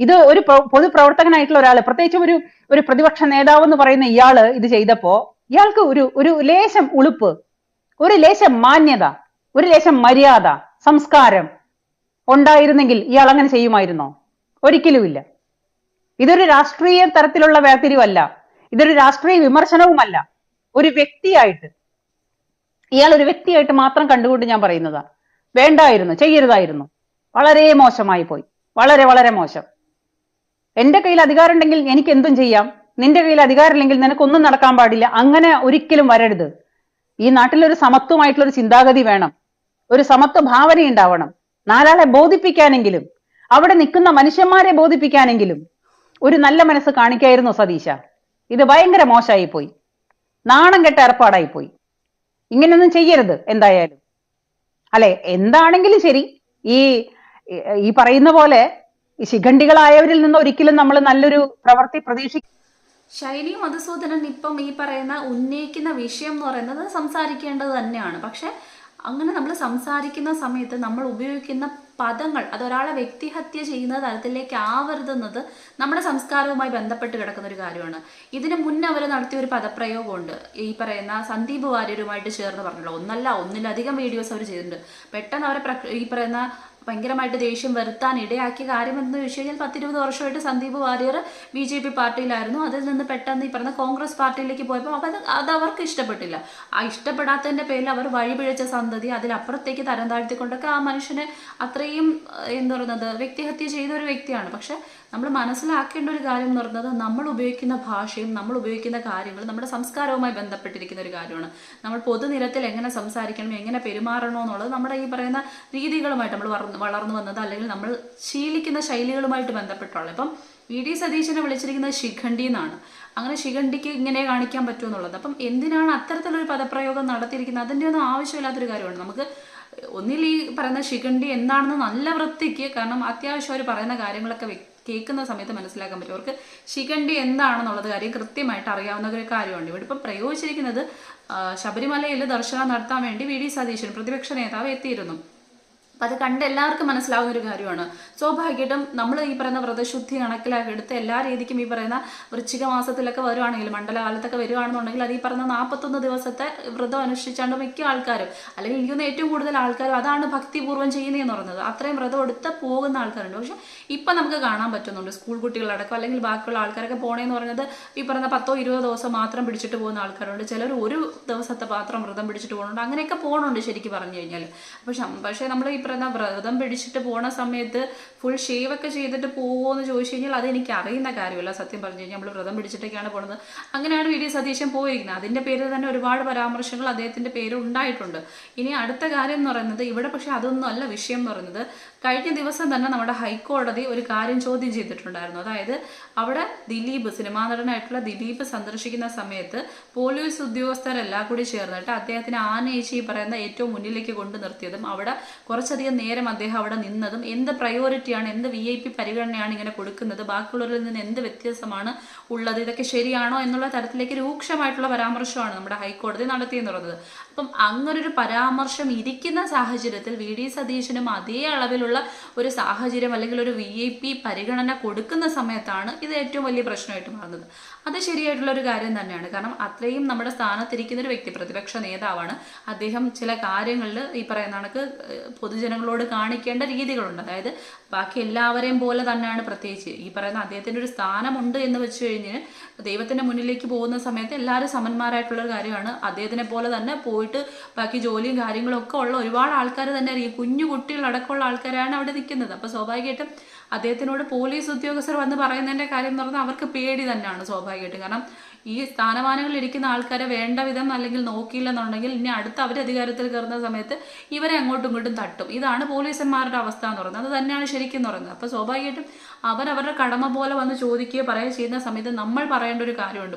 ഇത് ഒരു പ്ര- പൊതുപ്രവർത്തകനായിട്ടുള്ള ഒരാൾ പ്രത്യേകിച്ചും ഒരു ഒരു പ്രതിപക്ഷ നേതാവ് എന്ന് പറയുന്ന ഇയാൾ ഇത് ചെയ്തപ്പോ ഇയാൾക്ക് ഒരു ഒരു ലേശം ഉളുപ്പ് ഒരു ലേശം മാന്യത ഒരു ലേശം മര്യാദ സംസ്കാരം ഉണ്ടായിരുന്നെങ്കിൽ ഇയാൾ അങ്ങനെ ചെയ്യുമായിരുന്നോ? ഒരിക്കലുമില്ല. ഇതൊരു രാഷ്ട്രീയ തരത്തിലുള്ള വേർതിരിവല്ല. ഇതൊരു രാഷ്ട്രീയ വിമർശനവുമല്ല. ഒരു വ്യക്തിയായിട്ട് ഇയാൾ ഒരു വ്യക്തിയായിട്ട് മാത്രം കണ്ടുകൊണ്ട് ഞാൻ പറയുന്നതാ. വേണ്ടായിരുന്നു ചെയ്യരുതായിരുന്നു. വളരെ മോശമായി പോയി. വളരെ വളരെ മോശം. എന്റെ കയ്യിൽ അധികാരം ഉണ്ടെങ്കിൽ എനിക്ക് എന്തും ചെയ്യാം. നിന്റെ കയ്യിൽ അധികാരമില്ലെങ്കിൽ നിനക്കൊന്നും നടക്കാൻ പാടില്ല. അങ്ങനെ ഒരിക്കലും വരരുത്. ഈ നാട്ടിൽ ഒരു സമത്വമായിട്ടുള്ള ഒരു ചിന്താഗതി വേണം. ഒരു സമത്വ ഭാവന ഉണ്ടാവണം. നാലാളെ ബോധിപ്പിക്കാനെങ്കിലും അവിടെ നിൽക്കുന്ന മനുഷ്യന്മാരെ ബോധിപ്പിക്കാനെങ്കിലും ഒരു നല്ല മനസ്സ് കാണിക്കായിരുന്നു സതീശ. ഇത് ഭയങ്കര മോശമായി പോയി നാണം കെട്ട ഏർപ്പാടായി പോയി ഇങ്ങനെയൊന്നും ചെയ്യരുത് എന്തായാലും. അല്ലെ എന്താണെങ്കിലും ശരി. ഈ ഈ പറയുന്ന പോലെ ഈ ശിഖണ്ഡികളായവരിൽ നിന്ന് ഒരിക്കലും നമ്മൾ നല്ലൊരു പ്രവൃത്തി പ്രതീക്ഷിക്കും ശൈലി മധുസൂദനൻ ഇപ്പം ഈ പറയുന്ന ഉന്നയിക്കുന്ന വിഷയം എന്ന് പറയുന്നത് സംസാരിക്കേണ്ടത് തന്നെയാണ്. പക്ഷെ അങ്ങനെ നമ്മൾ സംസാരിക്കുന്ന സമയത്ത് നമ്മൾ ഉപയോഗിക്കുന്ന പദങ്ങൾ അത് ഒരാളെ വ്യക്തിഹത്യ ചെയ്യുന്ന തരത്തിലേക്ക് ആവരുതെന്നത് നമ്മുടെ സംസ്കാരവുമായി ബന്ധപ്പെട്ട് കിടക്കുന്ന ഒരു കാര്യമാണ്. ഇതിന് മുന്നേ അവർ നടത്തിയ ഒരു പദപ്രയോഗമുണ്ട്. ഈ പറയുന്ന സന്ദീപ് വാര്യരുമായിട്ട് ചേർന്ന് പറഞ്ഞല്ലോ. ഒന്നല്ല ഒന്നിലധികം വീഡിയോസ് അവർ ചെയ്തിട്ടുണ്ട്. പെട്ടെന്ന് അവരെ ഈ പറയുന്ന ഭയങ്കരമായിട്ട് ദേഷ്യം വരുത്താൻ ഇടയാക്കിയ കാര്യം എന്ന് വെച്ച് കഴിഞ്ഞാൽ പത്തിരുപത് വർഷമായിട്ട് Sandeep Warrier B J P പാർട്ടിയിലായിരുന്നു. അതിൽ നിന്ന് പെട്ടെന്ന് ഈ പറഞ്ഞ കോൺഗ്രസ് പാർട്ടിയിലേക്ക് പോയപ്പോൾ അത് അത് അവർക്ക് ഇഷ്ടപ്പെട്ടില്ല. ആ ഇഷ്ടപ്പെടാത്തതിന്റെ പേരിൽ അവർ വഴിപിഴച്ച സന്തതി അതിലപ്പുറത്തേക്ക് തരം താഴ്ത്തിക്കൊണ്ടൊക്കെ ആ മനുഷ്യനെ അത്രയും എന്ന് പറയുന്നത് വ്യക്തിഹത്യ ചെയ്ത ഒരു വ്യക്തിയാണ്. പക്ഷെ നമ്മൾ മനസ്സിലാക്കേണ്ട ഒരു കാര്യം എന്ന് പറയുന്നത് നമ്മൾ ഉപയോഗിക്കുന്ന ഭാഷയും നമ്മൾ ഉപയോഗിക്കുന്ന കാര്യങ്ങളും നമ്മുടെ സംസ്കാരവുമായി ബന്ധപ്പെട്ടിരിക്കുന്ന ഒരു കാര്യമാണ്. നമ്മൾ പൊതുനിരത്തിൽ എങ്ങനെ സംസാരിക്കണം എങ്ങനെ പെരുമാറണോ എന്നുള്ളത് നമ്മുടെ ഈ പറയുന്ന രീതികളുമായിട്ട് നമ്മൾ വളർന്നു വന്നത് അല്ലെങ്കിൽ നമ്മൾ ശീലിക്കുന്ന ശൈലികളുമായിട്ട് ബന്ധപ്പെട്ടുള്ളത് ഇപ്പം വി ഡി സതീശനെ വിളിച്ചിരിക്കുന്നത് ശിഖണ്ഡി എന്നാണ്. അങ്ങനെ ശിഖണ്ഡിക്ക് ഇങ്ങനെ കാണിക്കാൻ പറ്റുമെന്നുള്ളത് അപ്പം എന്തിനാണ് അത്തരത്തിലൊരു പദപ്രയോഗം നടത്തിയിരിക്കുന്നത്? അതിന്റെ ഒന്നും ആവശ്യമില്ലാത്തൊരു കാര്യമാണ്. നമുക്ക് ഒന്നിൽ ഈ പറയുന്ന ശിഖണ്ഡി എന്താണെന്ന് നല്ല വൃത്തിക്ക് കാരണം അത്യാവശ്യം അവർ പറയുന്ന കാര്യങ്ങളൊക്കെ കേൾക്കുന്ന സമയത്ത് മനസ്സിലാക്കാൻ പറ്റും. അവർക്ക് ശിഖണ്ഡി എന്താണെന്നുള്ളത് കാര്യം കൃത്യമായിട്ട് അറിയാവുന്ന ഒരു കാര്യമാണ് ഇവിടെ ഇപ്പം പ്രയോഗിച്ചിരിക്കുന്നത് ശബരിമലയിൽ ദർശനം നടത്താൻ വേണ്ടി വി. ഡി. സതീശൻ പ്രതിപക്ഷ നേതാവ് എത്തിയിരുന്നു. അപ്പം അത് കണ്ട് എല്ലാവർക്കും മനസ്സിലാവുന്ന ഒരു കാര്യമാണ്. സ്വാഭാവികമായിട്ടും നമ്മൾ ഈ പറയുന്ന വ്രതശുദ്ധി കണക്കിലാക്കി എടുത്ത് എല്ലാ രീതിക്കും ഈ പറയുന്ന വൃശ്ചിക മാസത്തിലൊക്കെ വരുവാണെങ്കിൽ മണ്ഡലകാലത്തൊക്കെ വരുവാണെന്നുണ്ടെങ്കിൽ അത് ഈ പറയുന്ന നാൽപ്പത്തൊന്ന് ദിവസത്തെ വ്രതം അനുഷ്ഠിച്ചാണ്ട് മിക്ക ആൾക്കാരും അല്ലെങ്കിൽ ഇരിക്കുന്ന ഏറ്റവും കൂടുതൽ ആൾക്കാരും അതാണ് ഭക്തിപൂർവം ചെയ്യുന്നതെന്ന് പറയുന്നത് അത്രയും വ്രതം എടുത്ത് പോകുന്ന ആൾക്കാരുണ്ട്. പക്ഷെ ഇപ്പം നമുക്ക് കാണാൻ പറ്റുന്നുണ്ട് സ്കൂൾ കുട്ടികളടക്കം അല്ലെങ്കിൽ ബാക്കിയുള്ള ആൾക്കാരൊക്കെ പോണേന്ന് പറഞ്ഞത് ഈ പറയുന്ന പത്തോ ഇരുപതോ ദിവസം മാത്രം പിടിച്ചിട്ട് പോകുന്ന ആൾക്കാരുണ്ട്. ചിലർ ഒരു ദിവസത്തെ മാത്രം വ്രതം പിടിച്ചിട്ട് പോകുന്നുണ്ട്. അങ്ങനെയൊക്കെ പോകണുണ്ട് ശരിക്കും പറഞ്ഞു കഴിഞ്ഞാൽ പക്ഷെ പക്ഷേ നമ്മൾ ഈ പറയുന്ന വ്രതം പിടിച്ചിട്ട് പോണ സമയത്ത് ഫുൾ ഷേവ് ഒക്കെ ചെയ്തിട്ട് പോകുമോ എന്ന് ചോദിച്ചു കഴിഞ്ഞാൽ അത് എനിക്ക് അറിയുന്ന കാര്യമല്ല. സത്യം പറഞ്ഞു കഴിഞ്ഞാൽ നമ്മൾ വ്രതം പിടിച്ചിട്ടൊക്കെയാണ് പോണത്. അങ്ങനെയാണ് വി ഡി സതീശൻ പോയിരിക്കുന്നത്. അതിന്റെ പേരിൽ തന്നെ ഒരുപാട് പരാമർശങ്ങൾ അദ്ദേഹത്തിന്റെ പേര് ഉണ്ടായിട്ടുണ്ട്. ഇനി അടുത്ത കാര്യം എന്ന് പറയുന്നത് ഇവിടെ പക്ഷെ അതൊന്നും അല്ല വിഷയം എന്ന് പറയുന്നത്. കഴിഞ്ഞ ദിവസം തന്നെ നമ്മുടെ ഹൈക്കോടതി ഒരു കാര്യം ചോദ്യം ചെയ്തിട്ടുണ്ടായിരുന്നു. അതായത് അവിടെ ദിലീപ് സിനിമാ നടനായിട്ടുള്ള ദിലീപ് സന്ദർശിക്കുന്ന സമയത്ത് പോലീസ് ഉദ്യോഗസ്ഥരെല്ലാം കൂടി ചേർന്നിട്ട് അദ്ദേഹത്തിന് ആനയിച്ച് ഈ പറയുന്ന ഏറ്റവും മുന്നിലേക്ക് കൊണ്ടു നിർത്തിയതും അവിടെ കുറച്ചധികം നേരം അദ്ദേഹം അവിടെ നിന്നതും എന്ത് പ്രയോറിറ്റിയാണ് എന്ത് വി ഐ പി പരിഗണനയാണ് ഇങ്ങനെ കൊടുക്കുന്നത് ബാക്കിയുള്ളവരിൽ നിന്ന് എന്ത് വ്യത്യാസമാണ് ഉള്ളത് ഇതൊക്കെ ശരിയാണോ എന്നുള്ള തരത്തിലേക്ക് രൂക്ഷമായിട്ടുള്ള പരാമർശമാണ് നമ്മുടെ ഹൈക്കോടതി നടത്തിയെന്നുള്ളത്. അപ്പം അങ്ങനൊരു പരാമർശം ഇരിക്കുന്ന സാഹചര്യത്തിൽ വി ഡി സതീശനും അതേ അളവിലുള്ള ഒരു സാഹചര്യം അല്ലെങ്കിൽ ഒരു വി ഐ പി പരിഗണന കൊടുക്കുന്ന സമയത്താണ് ഇത് ഏറ്റവും വലിയ പ്രശ്നമായിട്ട് മാറുന്നത്. അത് ശരിയായിട്ടുള്ള ഒരു കാര്യം തന്നെയാണ്. കാരണം അത്രയും നമ്മുടെ സ്ഥാനത്തിരിക്കുന്ന ഒരു വ്യക്തി പ്രതിപക്ഷ നേതാവാണ്. അദ്ദേഹം ചില കാര്യങ്ങളിൽ ഈ പറയുന്ന കണക്ക് പൊതുജനങ്ങളോട് കാണിക്കേണ്ട രീതികളുണ്ട്. അതായത് ബാക്കി എല്ലാവരെയും പോലെ തന്നെയാണ് പ്രത്യേകിച്ച്. ഈ പറയുന്ന അദ്ദേഹത്തിന്റെ ഒരു സ്ഥാനമുണ്ട് എന്ന് വെച്ച് കഴിഞ്ഞ് ദൈവത്തിന്റെ മുന്നിലേക്ക് പോകുന്ന സമയത്ത് എല്ലാവരും സമന്മാരായിട്ടുള്ളൊരു കാര്യമാണ്. അദ്ദേഹത്തിനെ പോലെ തന്നെ പോയിട്ട് ബാക്കി ജോലിയും കാര്യങ്ങളും ഒക്കെ ഉള്ള ഒരുപാട് ആൾക്കാർ തന്നെ അറിയും കുഞ്ഞു കുട്ടികളടക്കമുള്ള ആൾക്കാരാണ് അവിടെ നിൽക്കുന്നത്. അപ്പോൾ സ്വാഭാവികമായിട്ടും അദ്ദേഹത്തിനോട് പോലീസ് ഉദ്യോഗസ്ഥർ വന്ന് പറയുന്നതിന്റെ കാര്യം എന്ന് പറഞ്ഞാൽ അവർക്ക് പേടി തന്നെയാണ് സ്വാഭാവികമായിട്ടും. കാരണം ഈ സ്ഥാനമാനങ്ങളിൽ ഇരിക്കുന്ന ആൾക്കാരെ വേണ്ട വിധം അല്ലെങ്കിൽ നോക്കിയില്ലെന്നുണ്ടെങ്കിൽ ഇനി അടുത്ത അവർ അധികാരത്തിൽ കയറുന്ന സമയത്ത് ഇവരെ അങ്ങോട്ടും ഇങ്ങോട്ടും തട്ടും. ഇതാണ് പോലീസന്മാരുടെ അവസ്ഥ എന്ന് പറയുന്നത്. അത് തന്നെയാണ് ശരിക്കും പറയുന്നത്. അപ്പോൾ സ്വാഭാവികമായിട്ടും അവരുടെ കടമ പോലെ വന്ന് ചോദിക്കുകയോ പറയുകയോ ചെയ്യുന്ന സമയത്ത് നമ്മൾ പറയേണ്ട ഒരു കാര്യമുണ്ട്.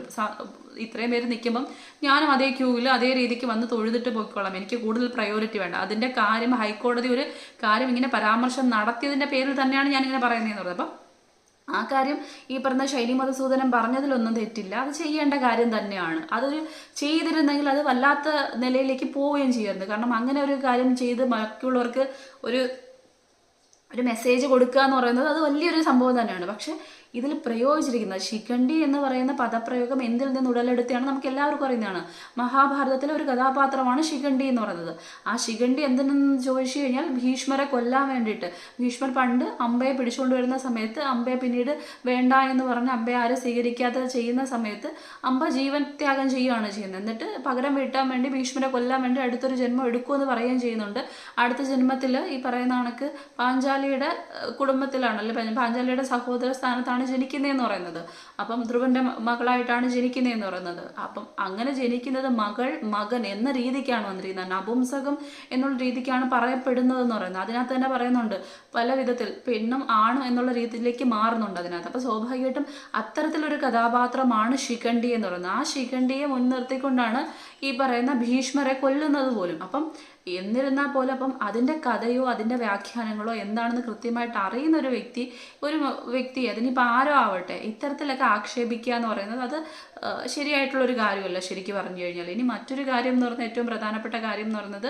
ഇത്രയും പേര് നിൽക്കുമ്പം ഞാനും അതേ ക്യൂവിൽ അതേ രീതിക്ക് വന്ന് തൊഴുതിട്ട് പോയിക്കോളാം. എനിക്ക് കൂടുതൽ പ്രയോറിറ്റി വേണ്ട. അതിന്റെ കാര്യം ഹൈക്കോടതി ഒരു കാര്യം ഇങ്ങനെ പരാമർശം നടത്തിയതിന്റെ പേരിൽ തന്നെയാണ് ഞാനിങ്ങനെ പറയുന്നതെന്ന് പറയുന്നത്. അപ്പം ആ കാര്യം ഈ പറഞ്ഞ ശൈലി മധുസൂദനം പറഞ്ഞതിലൊന്നും തെറ്റില്ല. അത് ചെയ്യേണ്ട കാര്യം തന്നെയാണ്. അതൊരു ചെയ്തിരുന്നെങ്കിൽ അത് വല്ലാത്ത നിലയിലേക്ക് പോവുകയും ചെയ്യരുത്. കാരണം അങ്ങനെ ഒരു കാര്യം ചെയ്ത് ബാക്കിയുള്ളവർക്ക് ഒരു ഒരു മെസ്സേജ് കൊടുക്കുക എന്ന് പറയുന്നത് അത് വലിയൊരു സംഭവം തന്നെയാണ്. പക്ഷെ ഇതിൽ പ്രയോഗിച്ചിരിക്കുന്നത്. ശിഖണ്ഡി എന്ന് പറയുന്ന പദപ്രയോഗം എന്തിൽ നിന്ന് ഉടലെടുത്തിയാണ് നമുക്ക് എല്ലാവർക്കും അറിയുന്നതാണ്. മഹാഭാരതത്തിലെ ഒരു കഥാപാത്രമാണ് ശിഖണ്ഡി എന്ന് പറയുന്നത്. ആ ശിഖണ്ഡി എന്തിനെന്ന് ചോദിച്ചു കഴിഞ്ഞാൽ ഭീഷ്മരെ കൊല്ലാൻ വേണ്ടിയിട്ട്. ഭീഷ്മർ പണ്ട് അമ്പയെ പിടിച്ചുകൊണ്ട് വരുന്ന സമയത്ത് അമ്പയെ പിന്നീട് വേണ്ട എന്ന് പറഞ്ഞ് അമ്പയെ ആരും സ്വീകരിക്കാതെ ചെയ്യുന്ന സമയത്ത് അമ്പ ജീവൻ ത്യാഗം ചെയ്യുകയാണ് ചെയ്യുന്നത്. എന്നിട്ട് പകരം വീട്ടാൻ വേണ്ടി ഭീഷ്മരെ കൊല്ലാൻ വേണ്ടി അടുത്തൊരു ജന്മം എടുക്കുമെന്ന് പറയുകയും ചെയ്യുന്നുണ്ട്. അടുത്ത ജന്മത്തിൽ ഈ പറയുന്ന കണക്ക് പാഞ്ചാലിയുടെ കുടുംബത്തിലാണല്ലോ പാഞ്ചാലിയുടെ സഹോദര സ്ഥാനത്താണ് ജനിക്കുന്നതെന്ന് പറയുന്നത്. അപ്പം ധ്രുവന്റെ മകളായിട്ടാണ് മകളായിട്ടാണ് ജനിക്കുന്നതെന്ന് പറയുന്നത്. അപ്പം അങ്ങനെ ജനിക്കുന്നത് മകൾ മകൻ എന്ന രീതിക്കാണ് വന്നിരിക്കുന്നത്. നപുംസകം എന്നുള്ള രീതിക്കാണ് പറയപ്പെടുന്നത് എന്ന് പറയുന്നത്. അതിനകത്ത് തന്നെ പറയുന്നുണ്ട് പല വിധത്തിൽ പെണ്ണും ആണും എന്നുള്ള രീതിയിലേക്ക് മാറുന്നുണ്ട് അതിനകത്ത്. അപ്പൊ സ്വാഭാവികമായിട്ടും അത്തരത്തിലൊരു കഥാപാത്രമാണ് ശിഖണ്ഡി എന്ന് പറയുന്നത്. ആ ശിഖണ്ഡിയെ മുൻനിർത്തിക്കൊണ്ടാണ് ഈ പറയുന്ന ഭീഷ്മരെ കൊല്ലുന്നത് പോലും. അപ്പം എന്നിരുന്നാൽ പോലും അപ്പം അതിന്റെ കഥയോ അതിന്റെ വ്യാഖ്യാനങ്ങളോ എന്താണെന്ന് കൃത്യമായിട്ട് അറിയുന്ന ഒരു വ്യക്തി ഒരു വ്യക്തി അതിനിപ്പോൾ ആരോ ആവട്ടെ ഇത്തരത്തിലൊക്കെ ആക്ഷേപിക്കുക എന്ന് പറയുന്നത് അത് ശരിയായിട്ടുള്ളൊരു കാര്യമല്ല ശരിക്കും പറഞ്ഞു കഴിഞ്ഞാൽ. ഇനി മറ്റൊരു കാര്യം എന്ന് പറഞ്ഞാൽ ഏറ്റവും പ്രധാനപ്പെട്ട കാര്യം എന്ന് പറയുന്നത്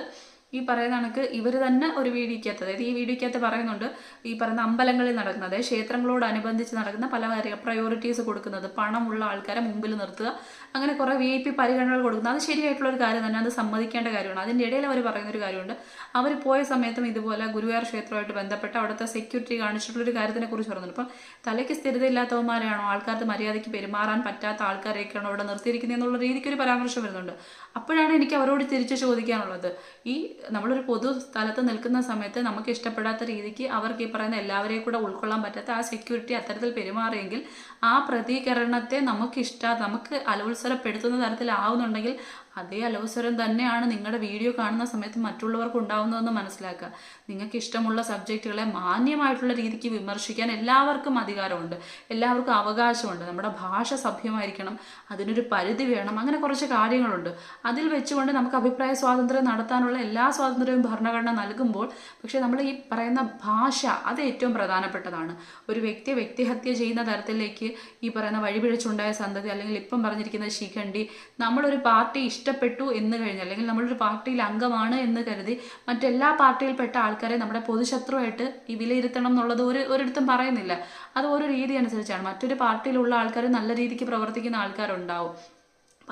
ഈ പറയുന്ന കണക്ക് ഇവർ തന്നെ ഒരു വീഡിയോക്കകത്ത് അതായത് ഈ വീഡിയോക്കകത്ത് പറയുന്നുണ്ട് ഈ പറയുന്ന അമ്പലങ്ങളിൽ നടക്കുന്നത് അതായത് ക്ഷേത്രങ്ങളോടനുബന്ധിച്ച് നടക്കുന്ന പല കാര്യ പ്രയോറിറ്റീസ് കൊടുക്കുന്നത് പണമുള്ള ആൾക്കാരെ മുമ്പിൽ നിർത്തുക അങ്ങനെ കുറേ വി ഐ പി പരിഗണനകൾ കൊടുക്കുന്നത്. അത് ശരിയായിട്ടുള്ള ഒരു കാര്യം തന്നെ അത് സമ്മതിക്കേണ്ട കാര്യമാണ്. അതിന്റെ ഇടയിൽ അവർ പറയുന്ന ഒരു കാര്യമുണ്ട്. അവർ പോയ സമയത്തും ഇതുപോലെ ഗുരുവായൂർ ക്ഷേത്രമായിട്ട് ബന്ധപ്പെട്ട് അവിടുത്തെ സെക്യൂരിറ്റി കാണിച്ചിട്ടുള്ളൊരു കാര്യത്തിനെ കുറിച്ച് പറയുന്നുണ്ട് അപ്പം തലയ്ക്ക് സ്ഥിരതയില്ലാത്തവന്മാരെയാണോ ആൾക്കാർക്ക് മര്യാദയ്ക്ക് പെരുമാറാൻ പറ്റാത്ത ആൾക്കാരെയൊക്കെയാണോ അവിടെ നിർത്തിയിരിക്കുന്നത് എന്നുള്ള രീതിക്ക് ഒരു പരാമർശം വരുന്നുണ്ട്. അപ്പോഴാണ് എനിക്ക് അവരോട് തിരിച്ച് ചോദിക്കാനുള്ളത്. ഈ നമ്മളൊരു പൊതു സ്ഥലത്ത് നിൽക്കുന്ന സമയത്ത് നമുക്ക് ഇഷ്ടപ്പെടാത്ത രീതിക്ക് അവർക്ക് ഈ പറയുന്ന എല്ലാവരെയും കൂടെ ഉൾക്കൊള്ളാൻ പറ്റാത്ത ആ സെക്യൂരിറ്റി അത്തരത്തിൽ പെരുമാറിയെങ്കിൽ ആ പ്രതികരണത്തെ നമുക്ക് ഇഷ്ട നമുക്ക് അലോത്സരപ്പെടുത്തുന്ന തരത്തിലാവുന്നുണ്ടെങ്കിൽ അതേ അലോസരം തന്നെയാണ് നിങ്ങളുടെ വീഡിയോ കാണുന്ന സമയത്ത് മറ്റുള്ളവർക്ക് ഉണ്ടാവുന്നതെന്ന് മനസ്സിലാക്കുക. നിങ്ങൾക്ക് ഇഷ്ടമുള്ള സബ്ജക്റ്റുകളെ മാന്യമായിട്ടുള്ള രീതിക്ക് വിമർശിക്കാൻ എല്ലാവർക്കും അധികാരമുണ്ട്. എല്ലാവർക്കും അവകാശമുണ്ട്. നമ്മുടെ ഭാഷ സഭ്യമായിരിക്കണം. അതിനൊരു പരിധി വേണം. അങ്ങനെ കുറച്ച് കാര്യങ്ങളുണ്ട്. അതിൽ വെച്ചുകൊണ്ട് നമുക്ക് അഭിപ്രായ സ്വാതന്ത്ര്യം നടത്താനുള്ള എല്ലാ സ്വാതന്ത്ര്യവും ഭരണഘടന നൽകുമ്പോൾ പക്ഷേ നമ്മൾ ഈ പറയുന്ന ഭാഷ അത് ഏറ്റവും പ്രധാനപ്പെട്ടതാണ്. ഒരു വ്യക്തിയെ വ്യക്തിഹത്യ ചെയ്യുന്ന തരത്തിലേക്ക് ഈ പറയുന്ന വഴിപിഴച്ചുണ്ടായ സന്തതി അല്ലെങ്കിൽ ഇപ്പം പറഞ്ഞിരിക്കുന്ന ശിഖണ്ഡി നമ്മളൊരു പാർട്ടി ഇഷ്ടപ്പെട്ടു എന്ന് കഴിഞ്ഞാൽ അല്ലെങ്കിൽ നമ്മളൊരു പാർട്ടിയിൽ അംഗമാണ് എന്ന് കരുതി മറ്റെല്ലാ പാർട്ടിയിൽപ്പെട്ട ആൾക്കാരെ നമ്മുടെ പൊതുശത്രുവായിട്ട് ഈ വിലയിരുത്തണം എന്നുള്ളത് ഒരു ഒരിടത്തും പറയുന്നില്ല. അത് ഓരോ രീതി അനുസരിച്ചാണ് മറ്റൊരു പാർട്ടിയിലുള്ള ആൾക്കാർ നല്ല രീതിക്ക് പ്രവർത്തിക്കുന്ന ആൾക്കാരുണ്ടാവും.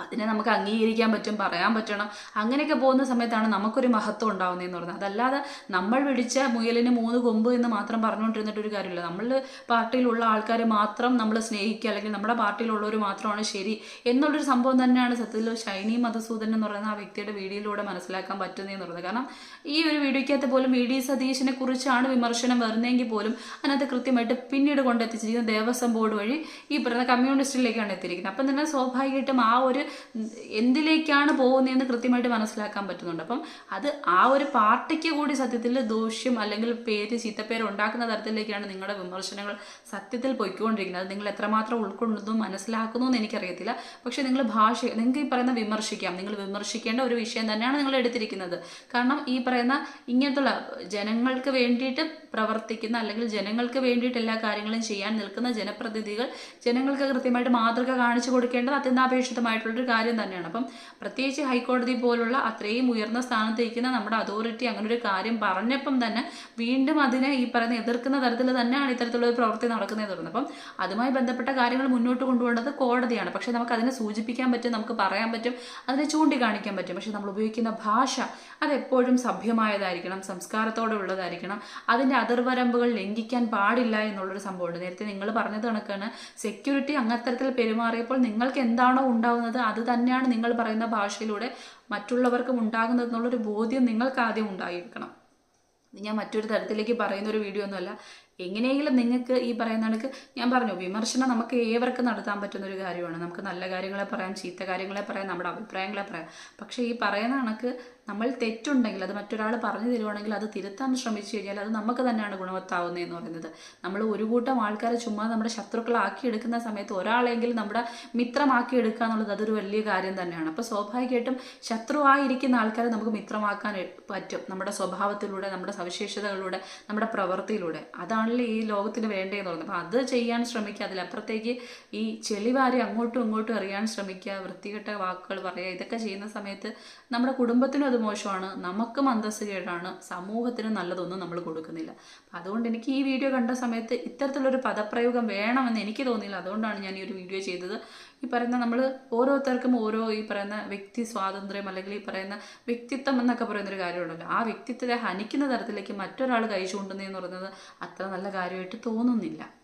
അതിനെ നമുക്ക് അംഗീകരിക്കാൻ പറ്റും പറയാൻ പറ്റണം. അങ്ങനെയൊക്കെ പോകുന്ന സമയത്താണ് നമുക്കൊരു മഹത്വം ഉണ്ടാവുന്നതെന്ന് പറഞ്ഞത് അതല്ലാതെ നമ്മൾ പിടിച്ച മുയലിന് മൂന്ന് കൊമ്പ് എന്ന് മാത്രം പറഞ്ഞുകൊണ്ടിരുന്നിട്ട് ഒരു കാര്യമില്ല. നമ്മൾ പാർട്ടിയിലുള്ള ആൾക്കാരെ മാത്രം നമ്മൾ സ്നേഹിക്കുക അല്ലെങ്കിൽ നമ്മുടെ പാർട്ടിയിലുള്ളവർ മാത്രമാണ് ശരി എന്നുള്ളൊരു സംഭവം തന്നെയാണ് സത്യത്തിൽ ഷൈനി മധുസൂദൻ എന്ന് പറയുന്ന ആ വ്യക്തിയുടെ വീഡിയോയിലൂടെ മനസ്സിലാക്കാൻ പറ്റുന്നതെന്ന് പറയുന്നത്. കാരണം ഈ ഒരു വീഡിയോയ്ക്കകത്ത് പോലും വി ഡി സതീശിനെ കുറിച്ചാണ് വിമർശനം വരുന്നതെങ്കിൽ പോലും അതിനകത്ത് കൃത്യമായിട്ട് പിന്നീട് കൊണ്ടെത്തിച്ചിരിക്കുന്ന ദേവസ്വം ബോർഡ് വഴി ഈ പറയുന്ന കമ്മ്യൂണിസ്റ്റിലേക്കാണ് എത്തിയിരിക്കുന്നത്. അപ്പം തന്നെ സ്വാഭാവികമായിട്ടും ആ ഒരു എന്തിലേക്കാണ് പോകുന്നതെന്ന് കൃത്യമായിട്ട് മനസ്സിലാക്കാൻ പറ്റുന്നുണ്ട്. അപ്പം അത് ആ ഒരു പാർട്ടിക്ക് കൂടി സത്യത്തിൽ ദൂഷ്യം അല്ലെങ്കിൽ പേര് ചീത്തപ്പേര് ഉണ്ടാക്കുന്ന തരത്തിലേക്കാണ് നിങ്ങളുടെ വിമർശനങ്ങൾ സത്യത്തിൽ പൊയ്ക്കൊണ്ടിരിക്കുന്നത്. അത് നിങ്ങൾ എത്രമാത്രം ഉൾക്കൊള്ളുന്നു മനസ്സിലാക്കുന്നു എന്ന് എനിക്കറിയത്തില്ല. പക്ഷേ നിങ്ങൾ ഭാഷ നിങ്ങൾക്ക് ഈ പറയുന്ന വിമർശിക്കാം. നിങ്ങൾ വിമർശിക്കേണ്ട ഒരു വിഷയം തന്നെയാണ് നിങ്ങൾ എടുത്തിരിക്കുന്നത്. കാരണം ഈ പറയുന്ന ഇങ്ങനത്തുള്ള ജനങ്ങൾക്ക് വേണ്ടിയിട്ട് പ്രവർത്തിക്കുന്ന അല്ലെങ്കിൽ ജനങ്ങൾക്ക് വേണ്ടിയിട്ട് എല്ലാ കാര്യങ്ങളും ചെയ്യാൻ നിൽക്കുന്ന ജനപ്രതിനിധികൾ ജനങ്ങൾക്ക് കൃത്യമായിട്ട് മാതൃക കാണിച്ചു കൊടുക്കേണ്ടത് അത്യന്താപേക്ഷിതമായിട്ടുള്ളൊരു കാര്യം തന്നെയാണ്. അപ്പം പ്രത്യേകിച്ച് ഹൈക്കോടതി പോലുള്ള അത്രയും ഉയർന്ന സ്ഥാനത്ത് ഇരിക്കുന്ന നമ്മുടെ അതോറിറ്റി അങ്ങനെ ഒരു കാര്യം പറഞ്ഞപ്പം തന്നെ വീണ്ടും അതിനെ ഈ പറയുന്ന എതിർക്കുന്ന തരത്തിൽ തന്നെയാണ് ഇത്തരത്തിലുള്ള ഒരു പ്രവൃത്തി നടക്കുന്നത് തുടർന്ന് അപ്പം അതുമായി ബന്ധപ്പെട്ട കാര്യങ്ങൾ മുന്നോട്ട് കൊണ്ടുപോകേണ്ടത് കോടതിയാണ്. പക്ഷേ നമുക്ക് അതിനെ സൂചിപ്പിക്കാൻ പറ്റും നമുക്ക് പറയാൻ പറ്റും അതിനെ ചൂണ്ടിക്കാണിക്കാൻ പറ്റും. പക്ഷേ നമ്മൾ ഉപയോഗിക്കുന്ന ഭാഷ അതെപ്പോഴും സഭ്യമായതായിരിക്കണം സംസ്കാരത്തോടെ ഉള്ളതായിരിക്കണം. അതിന്റെ അതിർവരമ്പുകൾ ലംഘിക്കാൻ പാടില്ല എന്നുള്ളൊരു സംഭവമുണ്ട്. നേരത്തെ നിങ്ങൾ പറഞ്ഞത് കണക്കാണ്. സെക്യൂരിറ്റി അങ്ങത്തരത്തിൽ പെരുമാറിയപ്പോൾ നിങ്ങൾക്ക് എന്താണോ ഉണ്ടാവുന്നത് അത് തന്നെയാണ് നിങ്ങൾ പറയുന്ന ഭാഷയിലൂടെ മറ്റുള്ളവർക്കും ഉണ്ടാകുന്നത് എന്നുള്ളൊരു ബോധ്യം നിങ്ങൾക്ക് ആദ്യം ഉണ്ടായിരിക്കണം. ഇത് ഞാൻ മറ്റൊരു തരത്തിലേക്ക് പറയുന്ന ഒരു വീഡിയോ ഒന്നുമല്ല. എങ്ങനെയെങ്കിലും നിങ്ങൾക്ക് ഈ പറയുന്ന കണക്ക് ഞാൻ പറഞ്ഞു വിമർശനം നമുക്ക് ഏവർക്കും നടത്താൻ പറ്റുന്ന ഒരു കാര്യമാണ്. നമുക്ക് നല്ല കാര്യങ്ങളെ പറയാം ചീത്ത കാര്യങ്ങളെ പറയാം നമ്മുടെ അഭിപ്രായങ്ങളെ പറയാം. പക്ഷേ ഈ പറയുന്ന കണക്ക് നമ്മൾ തെറ്റുണ്ടെങ്കിൽ അത് മറ്റൊരാൾ പറഞ്ഞു തരുവാണെങ്കിൽ അത് തിരുത്താൻ ശ്രമിച്ചു കഴിഞ്ഞാൽ അത് നമുക്ക് തന്നെയാണ് ഗുണവത്താവുന്നത് എന്ന് പറയുന്നത്. നമ്മൾ ഒരു കൂട്ടം ആൾക്കാരെ ചുമ്മാ നമ്മുടെ ശത്രുക്കളാക്കി എടുക്കുന്ന സമയത്ത് ഒരാളെങ്കിലും നമ്മുടെ മിത്രമാക്കി എടുക്കുക എന്നുള്ളത് അതൊരു വലിയ കാര്യം തന്നെയാണ്. അപ്പോൾ സ്വാഭാവികമായിട്ടും ശത്രുവായിരിക്കുന്ന ആൾക്കാരെ നമുക്ക് മിത്രമാക്കാൻ പറ്റും നമ്മുടെ സ്വഭാവത്തിലൂടെ നമ്മുടെ സവിശേഷതകളിലൂടെ നമ്മുടെ പ്രവൃത്തിയിലൂടെ. അതാണല്ലോ ഈ ലോകത്തിന് വേണ്ടതെന്ന് പറയുന്നത്. അപ്പോൾ അത് ചെയ്യാൻ ശ്രമിക്കുക അതിലപ്പുറത്തേക്ക് ഈ ചെളിവാരി അങ്ങോട്ടും ഇങ്ങോട്ടും അറിയാൻ ശ്രമിക്കുക വൃത്തികെട്ട വാക്കുകൾ പറയുക ഇതൊക്കെ ചെയ്യുന്ന സമയത്ത് നമ്മുടെ കുടുംബത്തിനും അത് മോശമാണ് നമുക്കും അന്തസ്സ് സമൂഹത്തിന് നല്ലതൊന്നും നമ്മൾ കൊടുക്കുന്നില്ല. അതുകൊണ്ട് എനിക്ക് ഈ വീഡിയോ കണ്ട സമയത്ത് ഇത്തരത്തിലൊരു പദപ്രയോഗം വേണമെന്ന് എനിക്ക് തോന്നിയില്ല. അതുകൊണ്ടാണ് ഞാൻ ഈ ഒരു വീഡിയോ ചെയ്തത്. ഈ പറയുന്ന നമ്മൾ ഓരോരുത്തർക്കും ഓരോ ഈ പറയുന്ന വ്യക്തി സ്വാതന്ത്ര്യം അല്ലെങ്കിൽ ഈ പറയുന്ന വ്യക്തിത്വം എന്നൊക്കെ പറയുന്നൊരു കാര്യമുണ്ടല്ലോ. ആ വ്യക്തിത്വത്തെ ഹനിക്കുന്ന തരത്തിലേക്ക് മറ്റൊരാൾ കൈ ചൂണ്ടുന്നതെന്ന് പറയുന്നത് അത്ര നല്ല കാര്യമായിട്ട് തോന്നുന്നില്ല.